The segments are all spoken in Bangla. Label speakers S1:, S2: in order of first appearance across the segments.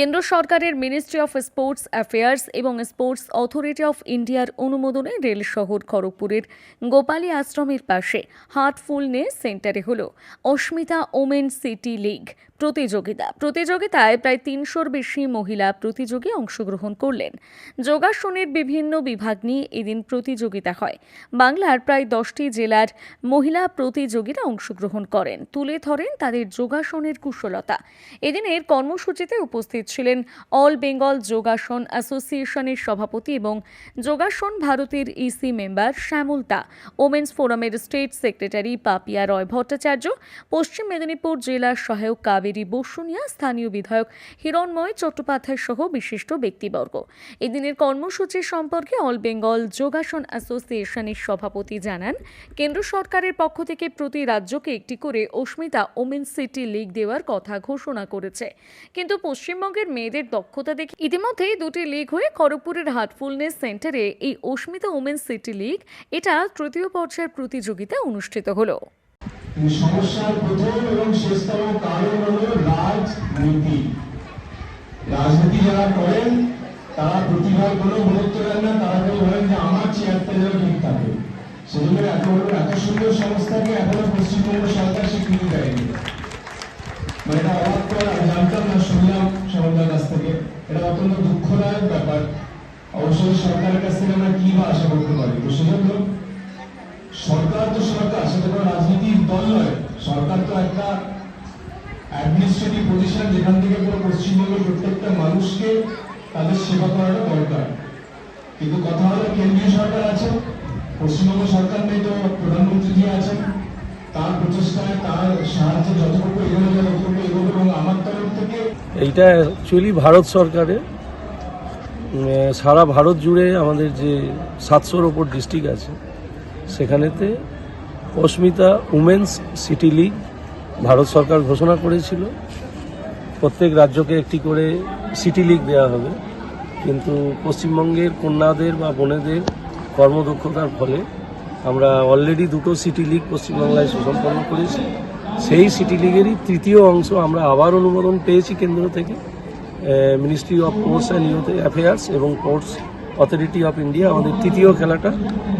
S1: কেন্দ্র সরকারের মিনিস্ট্রি অফ স্পোর্টস অ্যাফেয়ার্স এবং স্পোর্টস অথরিটি অফ ইন্ডিয়ার অনুমোদনে রেল শহর খড়গপুরের গোপালী আশ্রমের পাশে হার্টফুলনেস সেন্টারে হল অস্মিতা ওমেন সিটি লিগ। প্রতিযোগিতা। প্রতিযোগিতায় প্রায় তিনশোর বেশি মহিলা প্রতিযোগী অংশগ্রহণ করলেন। যোগাসনের বিভিন্ন বিভাগ নিয়ে এদিন প্রতিযোগিতা হয়। বাংলার প্রায় দশটি জেলার মহিলা প্রতিযোগীরা অংশগ্রহণ করেন। তুলে ধরেন তাদের যোগাসনের কুশলতা। এদিনের কর্মসূচিতে উপস্থিত ছিলেন অল বেঙ্গল যোগাসন অ্যাসোসিয়েশনের সভাপতি এবং যোগাসন ভারতের ইসি মেম্বার শ্যামলতা ওমেন্স ফোরামের স্টেট সেক্রেটারি পাপিয়া রয় ভট্টাচার্য, পশ্চিম মেদিনীপুর জেলার সহায়ক কাবেরী বসুনিয়া, স্থানীয় বিধায়ক হিরণময় চট্টোপাধ্যায় সহ বিশিষ্ট ব্যক্তিবর্গ। এদিনের কর্মসূচি সম্পর্কে অল বেঙ্গল যোগাসন অ্যাসোসিয়েশনের সভাপতি জানান, কেন্দ্র সরকারের পক্ষ থেকে প্রতি রাজ্যকে একটি করে অস্মিতা ওমেন সিটি লিগ দেওয়ার কথা ঘোষণা করেছে। কিন্তু পশ্চিমবঙ্গের মেয়েদের দক্ষতা দেখে ইতিমধ্যেই দুটি লিগ হয়ে খড়গপুরের হার্টফুলনেস সেন্টারে এই অস্মিতা ওমেন সিটি লিগ, এটা তৃতীয় পর্যায়ের প্রতিযোগিতা অনুষ্ঠিত হলো।
S2: সমস্যার প্রথম এবং শেষতম কারণ হলো রাজনীতি। রাজনীতি যারা করেন, তারা প্রতিভার কোনো গুরুত্ব দেন না, তারা কেউ বলেন যে আমার চেয়ারটা যেন থাকে। সেজন্য এত বড় এত সুন্দর সংস্থাকে এখনও পশ্চিমবঙ্গ সরকার স্বীকৃতি দেয়নি। মানে এটা অবাক আমি জানতাম না, শুনলাম সরকার কাছ থেকে। এটা অত্যন্ত দুঃখদায়ক ব্যাপার। অবশ্যই সরকারের কাছ থেকে আমরা কি বা আশা করতে পারি? তো সেজন্য সরকার তো সরকার, সেটা কোনো রাজনীতির দল নয় সরকার তো একটা অ্যাডমিনিস্ট্রেটিভ পজিশন যেখান থেকে পুরো পশ্চিমবঙ্গের প্রত্যেকটা মানুষকে তাদের সেবা করাটা দরকার। কিন্তু কথা হলো কেন্দ্রীয় সরকার আছে, পশ্চিমবঙ্গ সরকার নেই তো প্রধানমন্ত্রী জি আছেন, তার প্রচেষ্টায়, তার সাহায্যে যতটুকু এগোবে এবং আমার তরফ থেকে
S3: এইটা অ্যাকচুয়ালি ভারত সরকারের। সারা ভারত জুড়ে আমাদের যে সাতশোর ওপর ডিস্ট্রিক্ট আছে, সেখানেতে Asmita women's city league Bharat সরকার ঘোষণা করেছিল, প্রত্যেক রাজ্যকে একটি করে সিটি লিগ দেওয়া হবে। কিন্তু পশ্চিমবঙ্গের কন্যাদের বা বোনেদের কর্মদক্ষতার ফলে আমরা অলরেডি দুটো সিটি লিগ পশ্চিমবাংলায় সুসম্পন্ন করেছি। সেই সিটি লিগেরই তৃতীয় অংশ আমরা আবার অনুমোদন পেয়েছি কেন্দ্র থেকে ministry of ports and youth affairs এবং পোর্টস অথরিটি অফ ইন্ডিয়া আমাদের তৃতীয় খেলাটা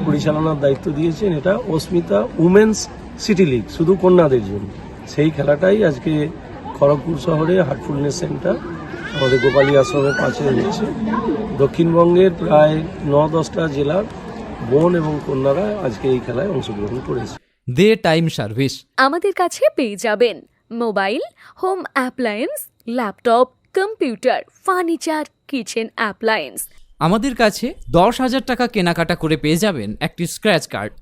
S3: পরিচালনার দায়িত্ব দিয়েছেন। এটা অস্মিতা উমেন্স সিটি লিগ, শুধু কন্যাদের জন্য। সেই খেলাটাই আজকে খড়গপুর শহরে হার্টফুলনেস সেন্টার আমাদের গোপালী আশ্রমের পাশে হচ্ছে দক্ষিণবঙ্গের প্রায় ন দশটা জেলার বোন এবং কন্যারা আজকে এই খেলায় অংশগ্রহণ করেছে।
S4: The time service.
S1: আমাদের কাছে পেয়ে যাবেন mobile home appliance laptop computer furniture kitchen appliance.
S4: আমাদের কাছে দশ হাজার টাকা কেনাকাটা করে পেয়ে যাবেন একটি স্ক্র্যাচ কার্ড।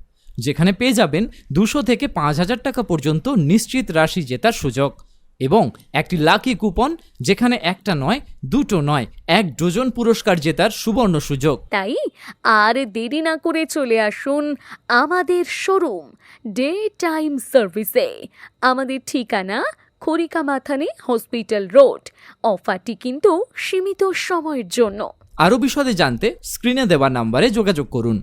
S4: যেখানে পেয়ে যাবেন দুশো থেকে পাঁচ হাজার টাকা পর্যন্ত নিশ্চিত রাশি জেতার সুযোগ। এবং একটি লাকি কুপন যেখানে একটা নয় দুটো নয় এক ডজন পুরস্কার জেতার সুবর্ণ সুযোগ।
S1: তাই আর দেরি না করে চলে আসুন আমাদের শোরুম ডে টাইম সার্ভিসে আমাদের ঠিকানা খড়িকা মাথানে হসপিটাল রোড। অফারটি কিন্তু সীমিত সময়ের জন্য।
S4: আরও বিশদে জানতে স্ক্রিনে দেওয়া নাম্বারে যোগাযোগ করুন।